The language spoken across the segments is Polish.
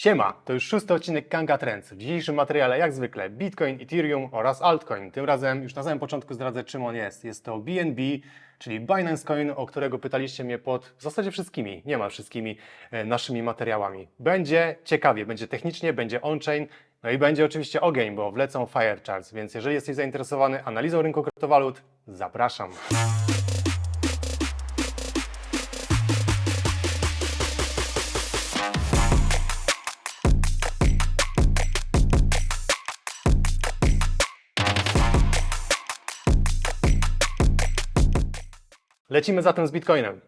Siema, to już szósty odcinek Kanga Trends. W dzisiejszym materiale, jak zwykle, Bitcoin, Ethereum oraz altcoin. Tym razem już na samym początku zdradzę, czym on jest. Jest to BNB, czyli Binance Coin, o którego pytaliście mnie pod w zasadzie wszystkimi, nie ma wszystkimi e, naszymi materiałami. Będzie ciekawie, będzie technicznie, będzie on-chain, no i będzie oczywiście ogień, bo wlecą fire charts, więc jeżeli jesteś zainteresowany analizą rynku kryptowalut, zapraszam. Lecimy zatem z Bitcoinem.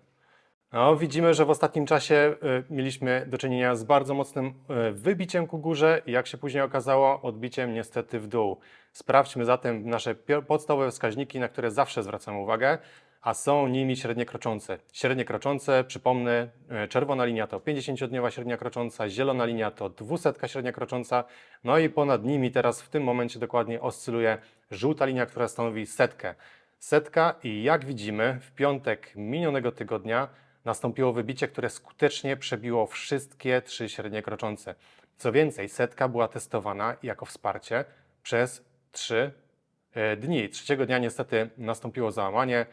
No, widzimy, że w ostatnim czasie y, mieliśmy do czynienia z bardzo mocnym y, wybiciem ku górze i jak się później okazało, odbiciem niestety w dół. Sprawdźmy zatem nasze podstawowe wskaźniki, na które zawsze zwracamy uwagę, a są nimi średnie kroczące. Średnie kroczące, przypomnę, y, czerwona linia to 50-dniowa średnia krocząca, zielona linia to 200 średnia krocząca, no i ponad nimi teraz w tym momencie dokładnie oscyluje żółta linia, która stanowi setkę. Setka i jak widzimy, w piątek minionego tygodnia nastąpiło wybicie, które skutecznie przebiło wszystkie trzy średnie kroczące. Co więcej, setka była testowana jako wsparcie przez trzy e, dni. Trzeciego dnia niestety nastąpiło załamanie.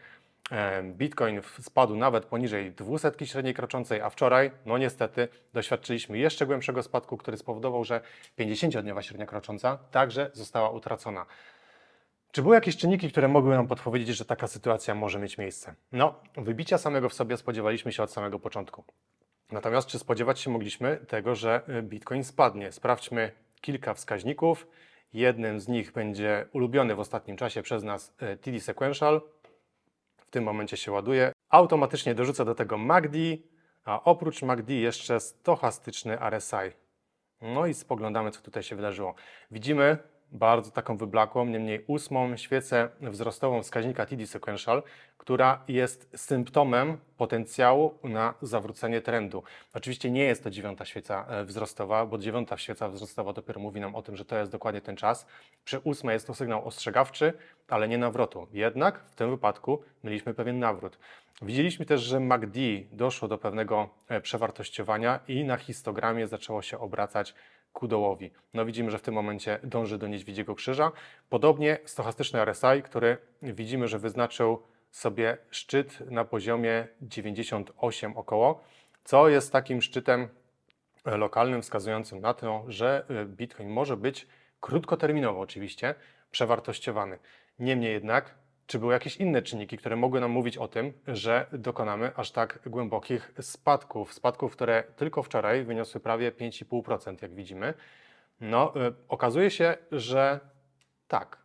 E, Bitcoin spadł nawet poniżej 200 średniej kroczącej, a wczoraj, no niestety, doświadczyliśmy jeszcze głębszego spadku, który spowodował, że 50-dniowa średnia krocząca także została utracona. Czy były jakieś czynniki, które mogły nam podpowiedzieć, że taka sytuacja może mieć miejsce? No, wybicia samego w sobie spodziewaliśmy się od samego początku. Natomiast czy spodziewać się mogliśmy tego, że y, Bitcoin spadnie? Sprawdźmy kilka wskaźników. Jednym z nich będzie ulubiony w ostatnim czasie przez nas y, TD Sequential. W tym momencie się ładuje. Automatycznie dorzuca do tego MACD, a oprócz MACD jeszcze stochastyczny RSI. No i spoglądamy, co tutaj się wydarzyło. Widzimy bardzo taką wyblakłą, niemniej ósmą świecę wzrostową wskaźnika TD Sequential, która jest symptomem potencjału na zawrócenie trendu. Oczywiście nie jest to dziewiąta świeca e, wzrostowa, bo dziewiąta świeca wzrostowa dopiero mówi nam o tym, że to jest dokładnie ten czas. Przy ósmej jest to sygnał ostrzegawczy, ale nie nawrotu. Jednak w tym wypadku mieliśmy pewien nawrót. Widzieliśmy też, że MACD doszło do pewnego e, przewartościowania i na histogramie zaczęło się obracać ku dołowi. No widzimy, że w tym momencie dąży do niedźwiedziego krzyża. Podobnie stochastyczny RSI, który widzimy, że wyznaczył sobie szczyt na poziomie 98 około, co jest takim szczytem lokalnym wskazującym na to, że e, Bitcoin może być krótkoterminowo oczywiście przewartościowany. Niemniej jednak, czy były jakieś inne czynniki, które mogły nam mówić o tym, że dokonamy aż tak głębokich spadków? Spadków, które tylko wczoraj wyniosły prawie 5,5%, jak widzimy. No, y, okazuje się, że tak.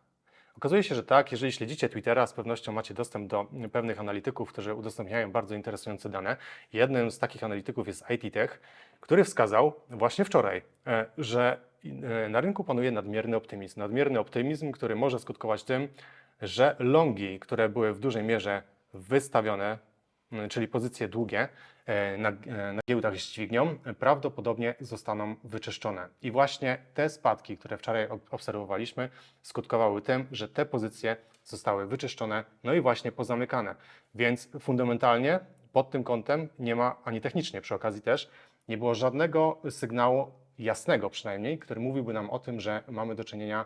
Okazuje się, że tak, jeżeli śledzicie Twittera, z pewnością macie dostęp do pewnych analityków, którzy udostępniają bardzo interesujące dane. Jednym z takich analityków jest IT Tech, który wskazał właśnie wczoraj, e, że e, na rynku panuje nadmierny optymizm. Nadmierny optymizm, który może skutkować tym, że longi, które były w dużej mierze wystawione, m, czyli pozycje długie e, na, e, na giełdach z dźwignią, prawdopodobnie zostaną wyczyszczone. I właśnie te spadki, które wczoraj ob- obserwowaliśmy, skutkowały tym, że te pozycje zostały wyczyszczone, no i właśnie pozamykane. Więc fundamentalnie pod tym kątem nie ma, ani technicznie przy okazji też, nie było żadnego sygnału jasnego przynajmniej, który mówiłby nam o tym, że mamy do czynienia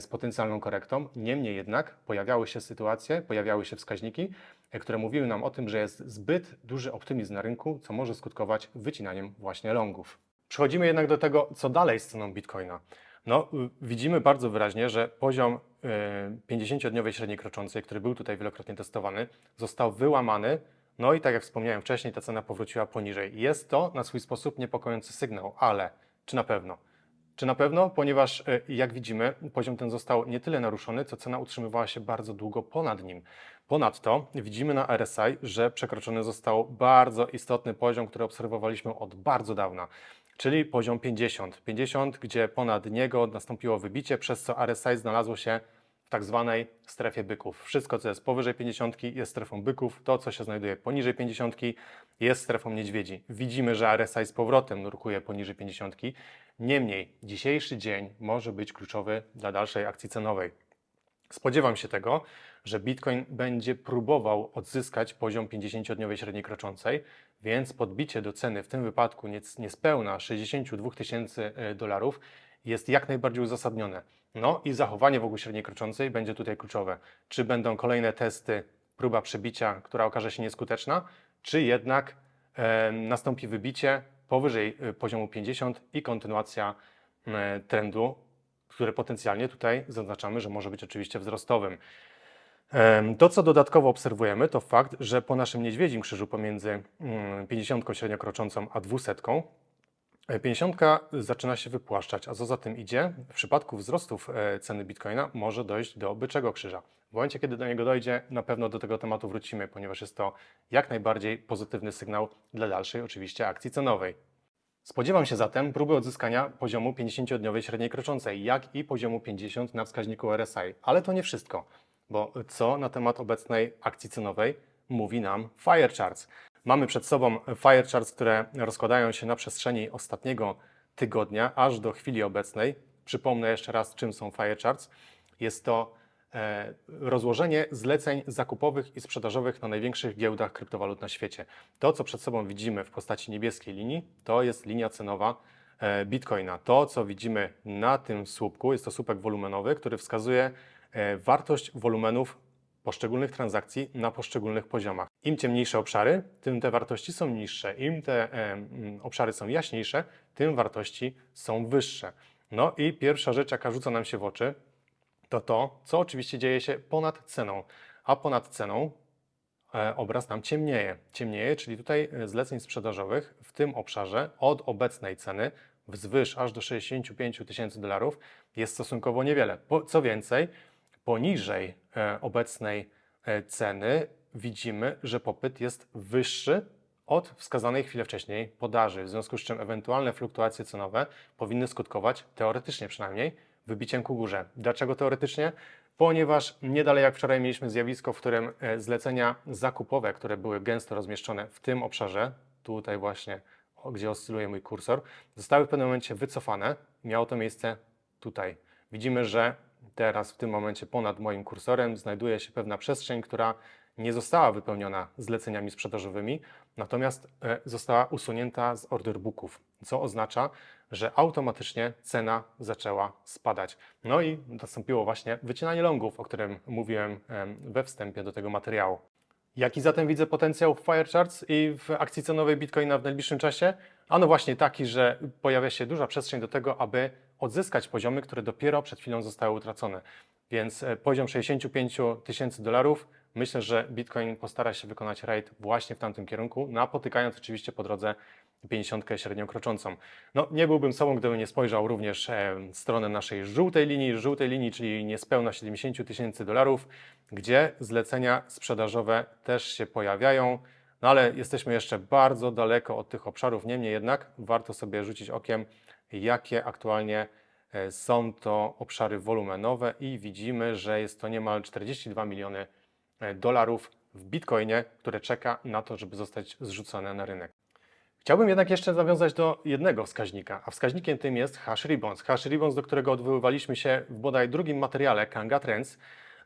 z potencjalną korektą. Niemniej jednak pojawiały się sytuacje, pojawiały się wskaźniki, e, które mówiły nam o tym, że jest zbyt duży optymizm na rynku, co może skutkować wycinaniem właśnie longów. Przechodzimy jednak do tego, co dalej z ceną Bitcoina. No, widzimy bardzo wyraźnie, że poziom y, 50-dniowej średniej kroczącej, który był tutaj wielokrotnie testowany, został wyłamany. No i tak jak wspomniałem wcześniej, ta cena powróciła poniżej. Jest to na swój sposób niepokojący sygnał, ale czy na pewno? Czy na pewno? Ponieważ y, jak widzimy, poziom ten został nie tyle naruszony, co cena utrzymywała się bardzo długo ponad nim. Ponadto widzimy na RSI, że przekroczony został bardzo istotny poziom, który obserwowaliśmy od bardzo dawna, czyli poziom 50. 50, gdzie ponad niego nastąpiło wybicie, przez co RSI znalazło się w tak zwanej strefie byków. Wszystko, co jest powyżej 50, jest strefą byków, to, co się znajduje poniżej 50, jest strefą niedźwiedzi. Widzimy, że RSI z powrotem nurkuje poniżej 50. Niemniej, dzisiejszy dzień może być kluczowy dla dalszej akcji cenowej. Spodziewam się tego, że Bitcoin będzie próbował odzyskać poziom 50-dniowej średniej kroczącej, więc podbicie do ceny w tym wypadku niespełna 62 tysięcy e, dolarów jest jak najbardziej uzasadnione. No i zachowanie wokół średniej kroczącej będzie tutaj kluczowe. Czy będą kolejne testy, próba przebicia, która okaże się nieskuteczna, czy jednak e, nastąpi wybicie powyżej e, poziomu 50 i kontynuacja e, trendu, który potencjalnie tutaj zaznaczamy, że może być oczywiście wzrostowym. To, co dodatkowo obserwujemy, to fakt, że po naszym niedźwiedzim krzyżu pomiędzy mm, 50 średnio kroczącą a 200, e, 50 zaczyna się wypłaszczać, a co za tym idzie, w przypadku wzrostów e, ceny bitcoina może dojść do byczego krzyża. W momencie, kiedy do niego dojdzie, na pewno do tego tematu wrócimy, ponieważ jest to jak najbardziej pozytywny sygnał dla dalszej oczywiście akcji cenowej. Spodziewam się zatem próby odzyskania poziomu 50-dniowej średniej kroczącej, jak i poziomu 50 na wskaźniku RSI. Ale to nie wszystko, bo co na temat obecnej akcji cenowej mówi nam Fire Charts. Mamy przed sobą Fire Charts, które rozkładają się na przestrzeni ostatniego tygodnia, aż do chwili obecnej. Przypomnę jeszcze raz, czym są Fire Charts. Jest to e, rozłożenie zleceń zakupowych i sprzedażowych na największych giełdach kryptowalut na świecie. To, co przed sobą widzimy w postaci niebieskiej linii, to jest linia cenowa e, Bitcoina. To, co widzimy na tym słupku, jest to słupek wolumenowy, który wskazuje e, wartość wolumenów poszczególnych transakcji na poszczególnych poziomach. Im ciemniejsze obszary, tym te wartości są niższe. Im te e, obszary są jaśniejsze, tym wartości są wyższe. No i pierwsza rzecz, jaka rzuca nam się w oczy, to to, co oczywiście dzieje się ponad ceną. A ponad ceną e, obraz nam ciemnieje. Ciemnieje, czyli tutaj e, zleceń sprzedażowych w tym obszarze od obecnej ceny wzwyż aż do 65 tysięcy dolarów jest stosunkowo niewiele. Co więcej, poniżej e, obecnej e, ceny widzimy, że popyt jest wyższy od wskazanej chwilę wcześniej podaży, w związku z czym ewentualne fluktuacje cenowe powinny skutkować, teoretycznie przynajmniej, wybiciem ku górze. Dlaczego teoretycznie? Ponieważ nie dalej jak wczoraj mieliśmy zjawisko, w którym e, zlecenia zakupowe, które były gęsto rozmieszczone w tym obszarze, tutaj właśnie, gdzie oscyluje mój kursor, zostały w pewnym momencie wycofane. Miało to miejsce tutaj. Widzimy, że teraz w tym momencie ponad moim kursorem znajduje się pewna przestrzeń, która nie została wypełniona zleceniami sprzedażowymi, natomiast e, została usunięta z order booków, co oznacza, że automatycznie cena zaczęła spadać. No i nastąpiło właśnie wycinanie longów, o którym mówiłem em, we wstępie do tego materiału. Jaki zatem widzę potencjał w Fire Charts i w akcji cenowej Bitcoina w najbliższym czasie? Ano właśnie taki, że pojawia się duża przestrzeń do tego, aby odzyskać poziomy, które dopiero przed chwilą zostały utracone. Więc e, poziom 65 tysięcy dolarów, myślę, że Bitcoin postara się wykonać raid właśnie w tamtym kierunku, napotykając oczywiście po drodze 50 średnią kroczącą. No, nie byłbym sobą, gdybym nie spojrzał również e, w stronę naszej żółtej linii, żółtej linii, czyli niespełna 70 tysięcy dolarów, gdzie zlecenia sprzedażowe też się pojawiają. No ale jesteśmy jeszcze bardzo daleko od tych obszarów. Niemniej jednak warto sobie rzucić okiem, jakie aktualnie e, są to obszary wolumenowe i widzimy, że jest to niemal 42 miliony e, dolarów w bitcoinie, które czeka na to, żeby zostać zrzucone na rynek. Chciałbym jednak jeszcze nawiązać do jednego wskaźnika, a wskaźnikiem tym jest hash ribbons. Hash ribbons, do którego odwoływaliśmy się w bodaj drugim materiale Kanga Trends.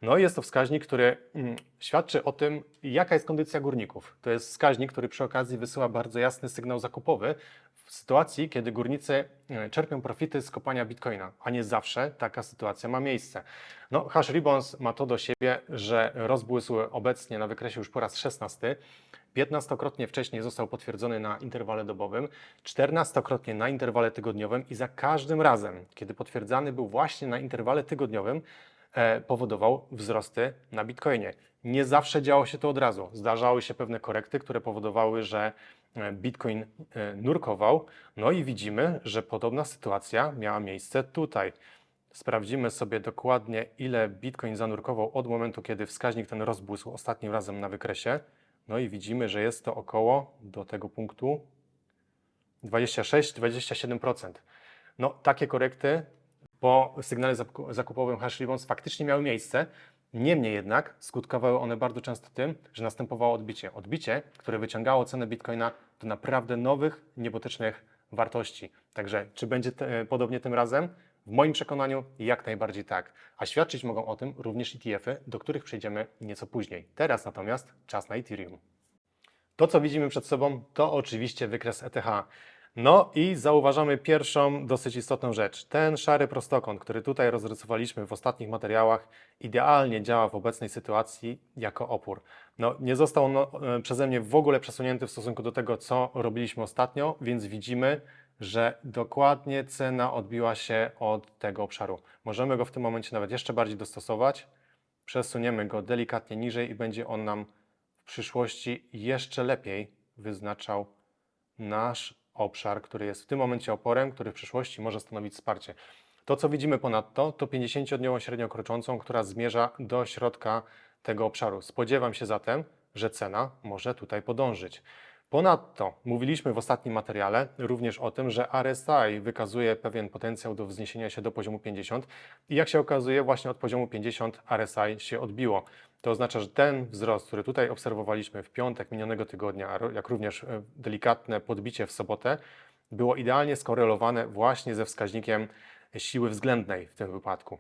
No i jest to wskaźnik, który mm, świadczy o tym, jaka jest kondycja górników. To jest wskaźnik, który przy okazji wysyła bardzo jasny sygnał zakupowy w sytuacji, kiedy górnicy e, czerpią profity z kopania bitcoina, a nie zawsze taka sytuacja ma miejsce. No, hash ribbons ma to do siebie, że rozbłysł obecnie na wykresie już po raz 16. 15-krotnie wcześniej został potwierdzony na interwale dobowym, 14-krotnie na interwale tygodniowym i za każdym razem, kiedy potwierdzany był właśnie na interwale tygodniowym, e, powodował wzrosty na Bitcoinie. Nie zawsze działo się to od razu. Zdarzały się pewne korekty, które powodowały, że Bitcoin e, nurkował. No i widzimy, że podobna sytuacja miała miejsce tutaj. Sprawdzimy sobie dokładnie, ile Bitcoin zanurkował od momentu, kiedy wskaźnik ten rozbłysł ostatnim razem na wykresie. No i widzimy, że jest to około do tego punktu 26-27%. No, takie korekty po sygnale zaku- zakupowym hash faktycznie miały miejsce. Niemniej jednak skutkowały one bardzo często tym, że następowało odbicie. Odbicie, które wyciągało cenę bitcoina do naprawdę nowych, niebotycznych wartości. Także czy będzie te, podobnie tym razem? W moim przekonaniu jak najbardziej tak. A świadczyć mogą o tym również ETF-y, do których przejdziemy nieco później. Teraz natomiast czas na Ethereum. To, co widzimy przed sobą, to oczywiście wykres ETH. No i zauważamy pierwszą dosyć istotną rzecz. Ten szary prostokąt, który tutaj rozrysowaliśmy w ostatnich materiałach, idealnie działa w obecnej sytuacji jako opór. No, nie został on e, przeze mnie w ogóle przesunięty w stosunku do tego, co robiliśmy ostatnio, więc widzimy, że dokładnie cena odbiła się od tego obszaru. Możemy go w tym momencie nawet jeszcze bardziej dostosować. Przesuniemy go delikatnie niżej i będzie on nam w przyszłości jeszcze lepiej wyznaczał nasz obszar, który jest w tym momencie oporem, który w przyszłości może stanowić wsparcie. To, co widzimy ponadto, to 50-dniową średnią kroczącą, która zmierza do środka tego obszaru. Spodziewam się zatem, że cena może tutaj podążyć. Ponadto mówiliśmy w ostatnim materiale również o tym, że RSI wykazuje pewien potencjał do wzniesienia się do poziomu 50 i jak się okazuje właśnie od poziomu 50 RSI się odbiło. To oznacza, że ten wzrost, który tutaj obserwowaliśmy w piątek minionego tygodnia, jak również e, delikatne podbicie w sobotę, było idealnie skorelowane właśnie ze wskaźnikiem siły względnej w tym wypadku.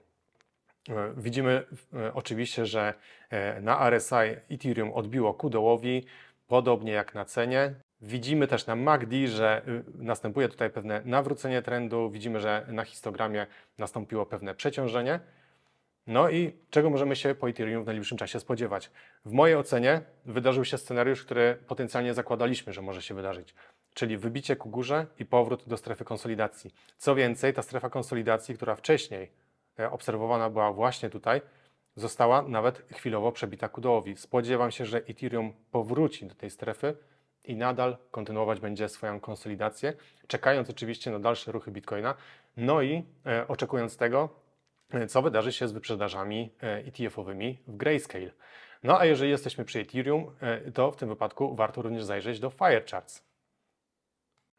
E, Widzimy e, oczywiście, że na RSI Ethereum odbiło ku dołowi, podobnie jak na cenie. Widzimy też na MACD, że y, następuje tutaj pewne nawrócenie trendu. Widzimy, że na histogramie nastąpiło pewne przeciążenie. No i czego możemy się po Ethereum w najbliższym czasie spodziewać? W mojej ocenie wydarzył się scenariusz, który potencjalnie zakładaliśmy, że może się wydarzyć, czyli wybicie ku górze i powrót do strefy konsolidacji. Co więcej, ta strefa konsolidacji, która wcześniej e, obserwowana była właśnie tutaj, została nawet chwilowo przebita ku dołowi. Spodziewam się, że Ethereum powróci do tej strefy i nadal kontynuować będzie swoją konsolidację, czekając oczywiście na dalsze ruchy Bitcoina, no i e, oczekując tego, co wydarzy się z wyprzedażami e, ETF-owymi w Grayscale. No a jeżeli jesteśmy przy Ethereum, e, to w tym wypadku warto również zajrzeć do Firecharts.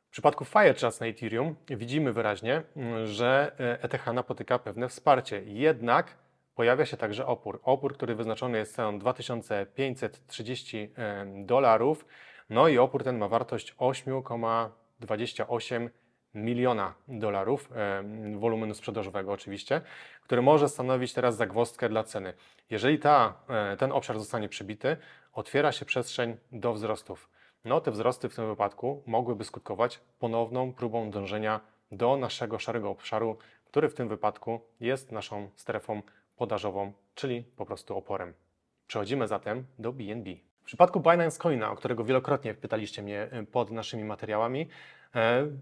W przypadku Firecharts na Ethereum widzimy wyraźnie, mm, że e, ETH napotyka pewne wsparcie. Jednak pojawia się także opór. Opór, który wyznaczony jest ceną 2530 em, dolarów. No i opór ten ma wartość 8,28 miliona dolarów wolumenu sprzedażowego oczywiście, który może stanowić teraz zagwozdkę dla ceny. Jeżeli ta, e, ten obszar zostanie przebity, otwiera się przestrzeń do wzrostów. No, te wzrosty w tym wypadku mogłyby skutkować ponowną próbą dążenia do naszego szarego obszaru, który w tym wypadku jest naszą strefą podażową, czyli po prostu oporem. Przechodzimy zatem do BNB. W przypadku Binance Coina, o którego wielokrotnie pytaliście mnie e, pod naszymi materiałami,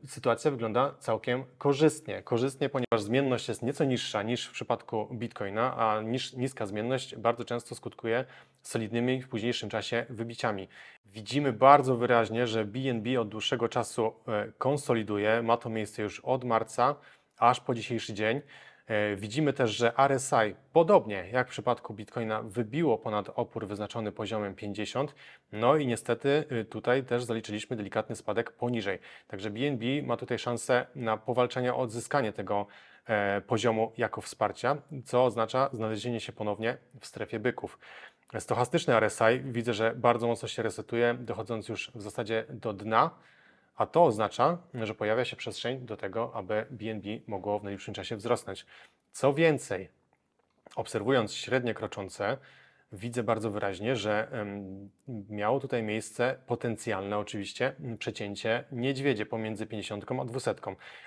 sytuacja wygląda całkiem korzystnie. Korzystnie, ponieważ zmienność jest nieco niższa niż w przypadku Bitcoina, a niż, niska zmienność bardzo często skutkuje solidnymi w późniejszym czasie wybiciami. Widzimy bardzo wyraźnie, że BNB od dłuższego czasu e, konsoliduje. Ma to miejsce już od marca aż po dzisiejszy dzień. E, Widzimy też, że RSI, podobnie jak w przypadku Bitcoina, wybiło ponad opór wyznaczony poziomem 50. No i niestety y, tutaj też zaliczyliśmy delikatny spadek poniżej. Także BNB ma tutaj szansę na powalczenie o odzyskanie tego e, poziomu jako wsparcia, co oznacza znalezienie się ponownie w strefie byków. Stochastyczny RSI widzę, że bardzo mocno się resetuje, dochodząc już w zasadzie do dna. A to oznacza, że pojawia się przestrzeń do tego, aby BNB mogło w najbliższym czasie wzrosnąć. Co więcej, obserwując średnie kroczące, widzę bardzo wyraźnie, że miało tutaj miejsce potencjalne oczywiście m, przecięcie niedźwiedzie pomiędzy 50 a 200.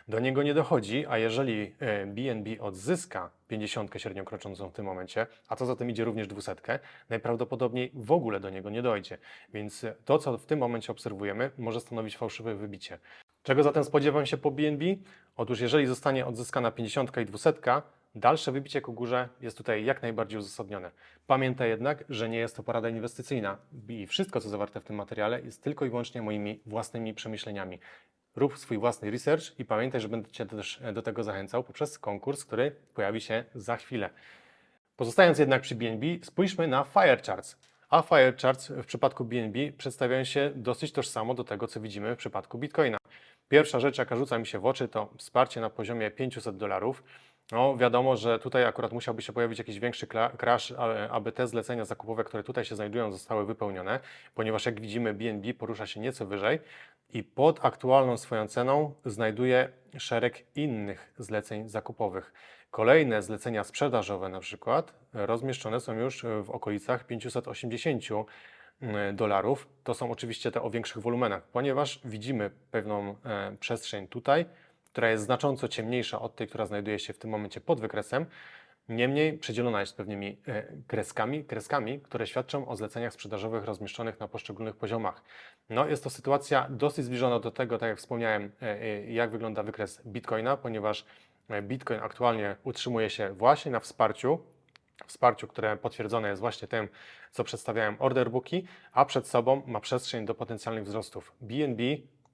Do niego nie dochodzi, a jeżeli e, BNB odzyska 50 średnią kroczącą w tym momencie, a co za tym idzie również 200, najprawdopodobniej w ogóle do niego nie dojdzie. Więc e, to, co w tym momencie obserwujemy, może stanowić fałszywe wybicie. Czego zatem spodziewam się po BNB? Otóż jeżeli zostanie odzyskana 50 i 200, dalsze wybicie ku górze jest tutaj jak najbardziej uzasadnione. Pamiętaj jednak, że nie jest to porada inwestycyjna i wszystko, co zawarte w tym materiale, jest tylko i wyłącznie moimi własnymi przemyśleniami. Rób swój własny research i pamiętaj, że będę Cię też e, do tego zachęcał poprzez konkurs, który pojawi się za chwilę. Pozostając jednak przy BNB, spójrzmy na Firecharts. A Firecharts w przypadku BNB przedstawiają się dosyć tożsamo do tego, co widzimy w przypadku Bitcoina. Pierwsza rzecz, jaka rzuca mi się w oczy, to wsparcie na poziomie 500 dolarów. No, wiadomo, że tutaj akurat musiałby się pojawić jakiś większy crash, aby te zlecenia zakupowe, które tutaj się znajdują, zostały wypełnione, ponieważ jak widzimy, BNB porusza się nieco wyżej i pod aktualną swoją ceną znajduje szereg innych zleceń zakupowych. Kolejne zlecenia sprzedażowe na przykład rozmieszczone są już w okolicach 580 mm, dolarów. To są oczywiście te o większych wolumenach, ponieważ widzimy pewną e, przestrzeń tutaj, która jest znacząco ciemniejsza od tej, która znajduje się w tym momencie pod wykresem. Niemniej przedzielona jest pewnymi e, kreskami, kreskami, które świadczą o zleceniach sprzedażowych rozmieszczonych na poszczególnych poziomach. No, jest to sytuacja dosyć zbliżona do tego, tak jak wspomniałem, e, e, jak wygląda wykres Bitcoina, ponieważ e, Bitcoin aktualnie utrzymuje się właśnie na wsparciu, wsparciu, które potwierdzone jest właśnie tym, co przedstawiałem order booki, a przed sobą ma przestrzeń do potencjalnych wzrostów. BNB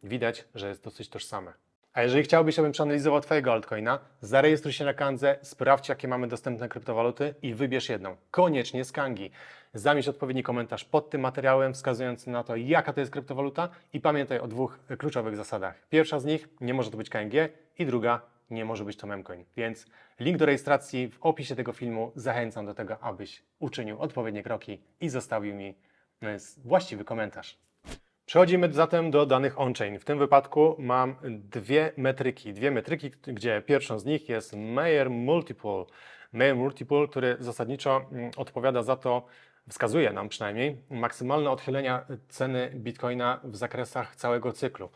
widać, że jest dosyć tożsame. A jeżeli chciałbyś, abym przeanalizował Twojego altcoina, zarejestruj się na Kanze, sprawdź, jakie mamy dostępne kryptowaluty i wybierz jedną. Koniecznie z Kangi. Zamieść odpowiedni komentarz pod tym materiałem wskazujący na to, jaka to jest kryptowaluta i pamiętaj o dwóch kluczowych zasadach. Pierwsza z nich, nie może to być KNG i druga, nie może być to memcoin. Więc link do rejestracji w opisie tego filmu. Zachęcam do tego, abyś uczynił odpowiednie kroki i zostawił mi e, właściwy komentarz. Przechodzimy zatem do danych on-chain. W tym wypadku mam dwie metryki. Dwie metryki, gdzie pierwszą z nich jest Mayer Multiple. Mayer Multiple, który zasadniczo mm, odpowiada za to, wskazuje nam przynajmniej, maksymalne odchylenia ceny Bitcoina w zakresach całego cyklu.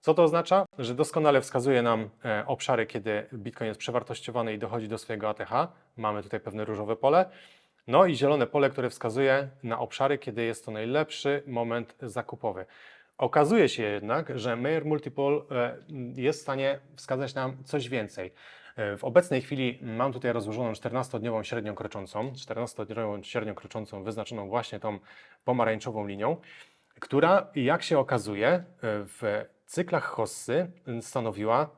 Co to oznacza? Że doskonale wskazuje nam e, obszary, kiedy Bitcoin jest przewartościowany i dochodzi do swojego ATH. Mamy tutaj pewne różowe pole. No i zielone pole, które wskazuje na obszary, kiedy jest to najlepszy moment zakupowy. Okazuje się jednak, że Mayer Multiple e, jest w stanie wskazać nam coś więcej. E, W obecnej chwili mam tutaj rozłożoną 14-dniową średnią kroczącą, 14-dniową średnią kroczącą wyznaczoną właśnie tą pomarańczową linią, która jak się okazuje e, w cyklach Hossy stanowiła,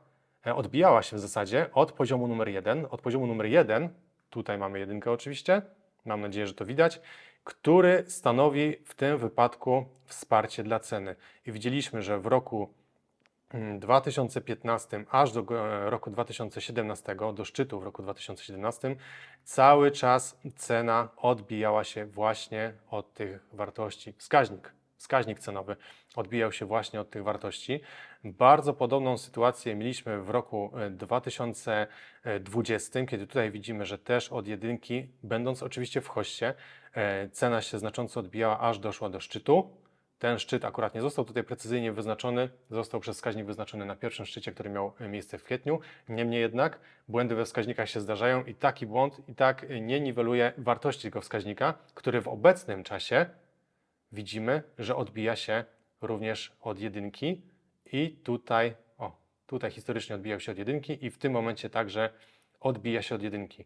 e, odbijała się w zasadzie od poziomu numer 1. Od poziomu numer 1, tutaj mamy jedynkę oczywiście, mam nadzieję, że to widać, który stanowi w tym wypadku wsparcie dla ceny. I widzieliśmy, że w roku mm, 2015 aż do go- roku 2017, do szczytu w roku 2017, cały czas cena odbijała się właśnie od tych wartości. Wskaźnik, wskaźnik cenowy odbijał się właśnie od tych wartości. Bardzo podobną sytuację mieliśmy w roku e, 2020, kiedy tutaj widzimy, że też od jedynki, będąc oczywiście w hoście, e, cena się znacząco odbijała, aż doszła do szczytu. Ten szczyt akurat nie został tutaj precyzyjnie wyznaczony, został przez wskaźnik wyznaczony na pierwszym szczycie, który miał e, miejsce w kwietniu. Niemniej jednak błędy we wskaźnikach się zdarzają i taki błąd i tak e, nie niweluje wartości tego wskaźnika, który w obecnym czasie widzimy, że odbija się również od jedynki i tutaj, o, tutaj historycznie odbijał się od jedynki i w tym momencie także odbija się od jedynki.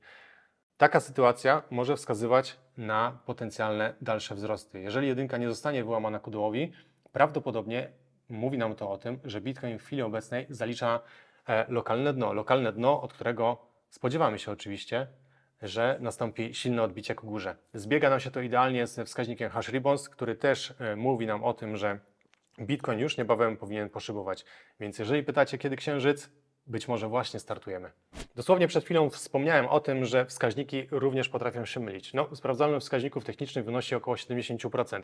Taka sytuacja może wskazywać na potencjalne dalsze wzrosty. Jeżeli jedynka nie zostanie wyłamana ku dołowi, prawdopodobnie mówi nam to o tym, że Bitcoin w chwili obecnej zalicza e, lokalne dno. Lokalne dno, od którego spodziewamy się oczywiście, że nastąpi silne odbicie ku górze. Zbiega nam się to idealnie z wskaźnikiem hash ribbons, który też e, mówi nam o tym, że Bitcoin już niebawem powinien poszybować. Więc jeżeli pytacie, kiedy księżyc, być może właśnie startujemy. Dosłownie przed chwilą wspomniałem o tym, że wskaźniki również potrafią się mylić. No, sprawdzalność wskaźników technicznych wynosi około 70%.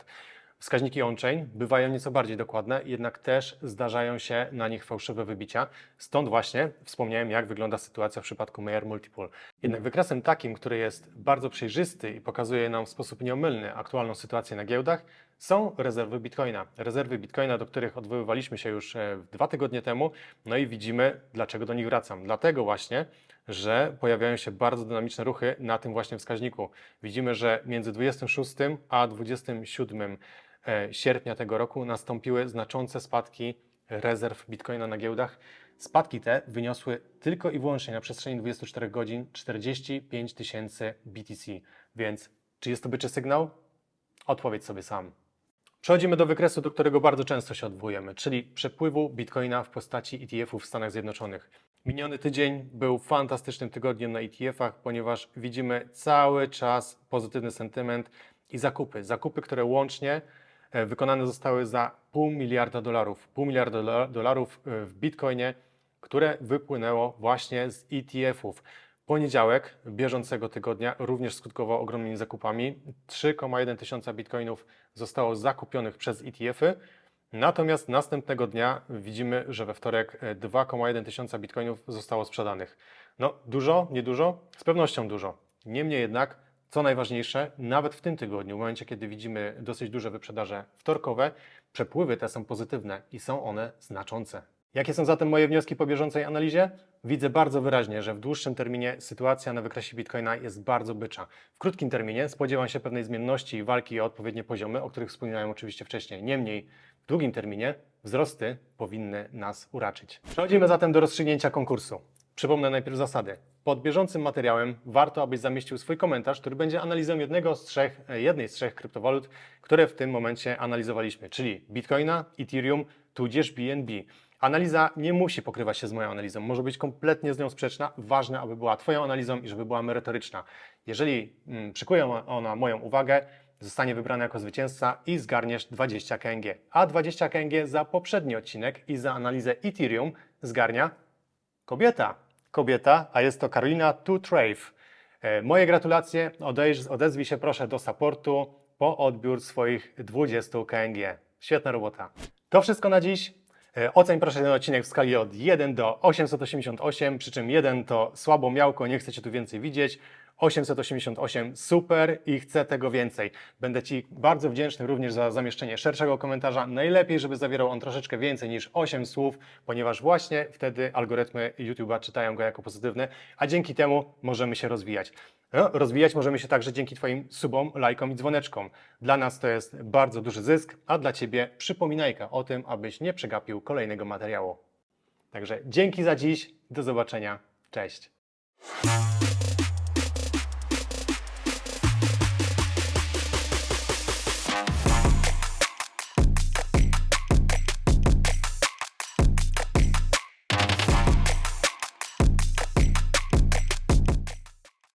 Wskaźniki on-chain bywają nieco bardziej dokładne, jednak też zdarzają się na nich fałszywe wybicia. Stąd właśnie wspomniałem, jak wygląda sytuacja w przypadku Mayer Multiple. Jednak wykresem takim, który jest bardzo przejrzysty i pokazuje nam w sposób nieomylny aktualną sytuację na giełdach, są rezerwy Bitcoina. Rezerwy Bitcoina, do których odwoływaliśmy się już e, dwa tygodnie temu, no i widzimy, dlaczego do nich wracam. Dlatego właśnie, że pojawiają się bardzo dynamiczne ruchy na tym właśnie wskaźniku. Widzimy, że między 26 a 27 e, sierpnia tego roku nastąpiły znaczące spadki rezerw Bitcoina na giełdach. Spadki te wyniosły tylko i wyłącznie na przestrzeni 24 godzin 45 tysięcy BTC. Więc czy jest to byczy sygnał? Odpowiedz sobie sam. Przechodzimy do wykresu, do którego bardzo często się odwołujemy, czyli przepływu bitcoina w postaci ETF-ów w Stanach Zjednoczonych. Miniony tydzień był fantastycznym tygodniem na ETF-ach, ponieważ widzimy cały czas pozytywny sentyment i zakupy. Zakupy, które łącznie e, wykonane zostały za pół miliarda dolarów. Pół miliarda dola- dolarów e, w bitcoinie, które wypłynęło właśnie z ETF-ów. Poniedziałek bieżącego tygodnia również skutkował ogromnymi zakupami. 3,1 tysiąca bitcoinów zostało zakupionych przez ETF-y. Natomiast następnego dnia widzimy, że we wtorek e, 2,1 tysiąca bitcoinów zostało sprzedanych. No dużo, niedużo? Z pewnością dużo. Niemniej jednak Co najważniejsze, nawet w tym tygodniu, w momencie kiedy widzimy dosyć duże wyprzedaże wtorkowe, przepływy te są pozytywne i są one znaczące. Jakie są zatem moje wnioski po bieżącej analizie? Widzę bardzo wyraźnie, że w dłuższym terminie sytuacja na wykresie Bitcoina jest bardzo bycza. W krótkim terminie spodziewam się pewnej zmienności i walki o odpowiednie poziomy, o których wspominałem oczywiście wcześniej. Niemniej w długim terminie wzrosty powinny nas uraczyć. Przechodzimy zatem do rozstrzygnięcia konkursu. Przypomnę najpierw zasady. Pod bieżącym materiałem warto, abyś zamieścił swój komentarz, który będzie analizą jednego z trzech, e, jednej z trzech kryptowalut, które w tym momencie analizowaliśmy, czyli Bitcoina, Ethereum, tudzież BNB. Analiza nie musi pokrywać się z moją analizą, może być kompletnie z nią sprzeczna. Ważne, aby była Twoją analizą i żeby była merytoryczna. Jeżeli mm, przykuje ona moją uwagę, zostanie wybrana jako zwycięzca i zgarniesz 20 KNG. A 20 KNG za poprzedni odcinek i za analizę Ethereum zgarnia kobieta. Kobieta, a jest to Karolina Tutrave. Moje gratulacje. Odezwij się proszę do supportu po odbiór swoich 20 KNG. Świetna robota. To wszystko na dziś. E, Oceń proszę ten odcinek w skali od 1 do 888, przy czym 1 to słabo miałko, nie chcecie tu więcej widzieć. 888 super i chcę tego więcej. Będę Ci bardzo wdzięczny również za zamieszczenie szerszego komentarza. Najlepiej, żeby zawierał on troszeczkę więcej niż 8 słów, ponieważ właśnie wtedy algorytmy YouTube'a czytają go jako pozytywny, a dzięki temu możemy się rozwijać. No, rozwijać możemy się także dzięki Twoim subom, lajkom i dzwoneczkom. Dla nas to jest bardzo duży zysk, a dla Ciebie przypominajka o tym, abyś nie przegapił kolejnego materiału. Także dzięki za dziś, do zobaczenia, cześć.